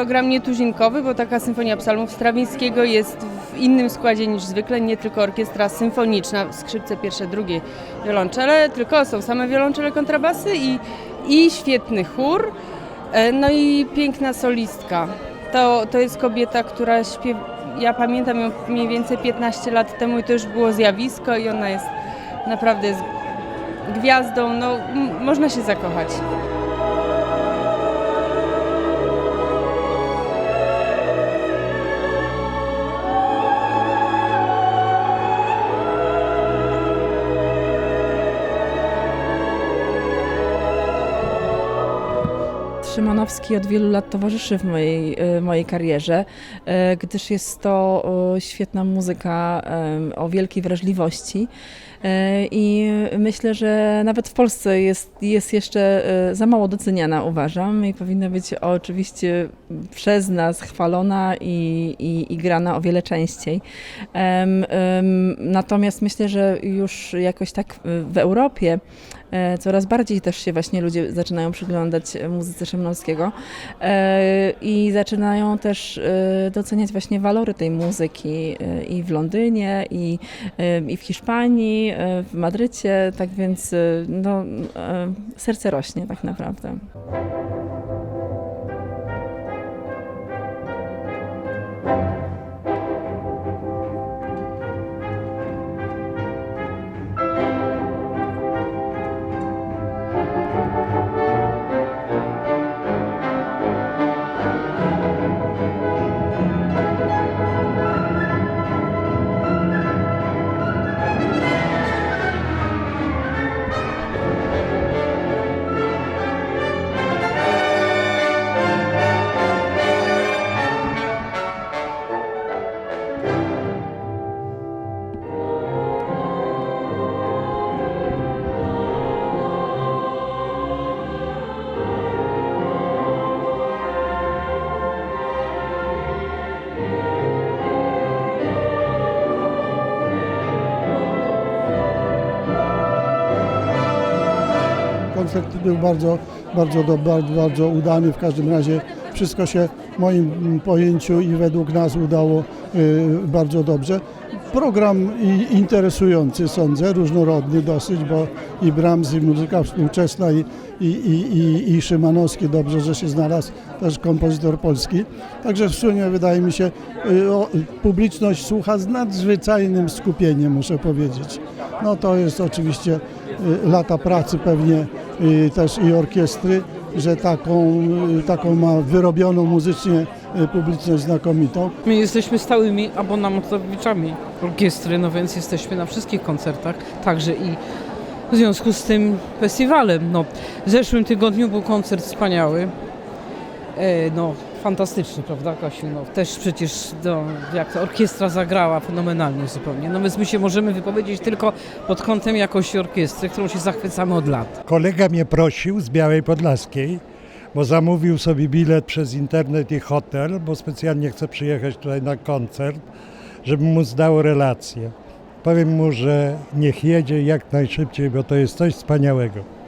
program nietuzinkowy, bo taka Symfonia Psalmów Strawińskiego jest w innym składzie niż zwykle, nie tylko orkiestra symfoniczna, skrzypce pierwsze, drugie, wiolonczele, tylko są same wiolonczele, kontrabasy i, i świetny chór, e, no i piękna solistka. To, to jest kobieta, która śpiewa, ja pamiętam ją mniej więcej 15 lat temu i to już było zjawisko i ona jest naprawdę jest gwiazdą, no można się zakochać. Szymanowski od wielu lat towarzyszy w mojej, e, mojej karierze, e, gdyż jest to e, świetna muzyka o wielkiej wrażliwości. I myślę, że nawet w Polsce jest, jest jeszcze za mało doceniana, uważam, i powinna być oczywiście przez nas chwalona i, i, i grana o wiele częściej. Natomiast myślę, że już jakoś tak w Europie coraz bardziej też się właśnie ludzie zaczynają przyglądać muzyce Szymanowskiego e, i zaczynają też e, doceniać właśnie walory tej muzyki e, i w Londynie, i, e, i w Hiszpanii, e, w Madrycie, tak więc e, no, e, serce rośnie tak naprawdę. Koncert był bardzo, bardzo, do, bardzo, bardzo udany. W każdym razie wszystko się w moim mm, pojęciu i według nas udało y, bardzo dobrze. Program interesujący sądzę, różnorodny dosyć, bo i Brahms, i muzyka współczesna, i, i, i, i, Szymanowski, dobrze, że się znalazł też kompozytor polski. Także w sumie wydaje mi się, y, publiczność słucha z nadzwyczajnym skupieniem, muszę powiedzieć. No to jest oczywiście y, lata pracy pewnie y, też i orkiestry, że taką, taką ma wyrobioną muzycznie y, publiczność znakomitą. My jesteśmy stałymi abonamentowiczami orkiestry, no więc jesteśmy na wszystkich koncertach, także i w związku z tym festiwalem. No, w zeszłym tygodniu był koncert wspaniały. E, no, fantastyczny, prawda, Kasiu? No, też przecież no, jak ta orkiestra zagrała fenomenalnie zupełnie. No więc my się możemy wypowiedzieć tylko pod kątem jakości orkiestry, którą się zachwycamy od lat. Kolega mnie prosił z Białej Podlaskiej, bo zamówił sobie bilet przez internet i hotel, bo specjalnie chce przyjechać tutaj na koncert, żeby mu zdał relację. Powiem mu, że niech jedzie jak najszybciej, bo to jest coś wspaniałego.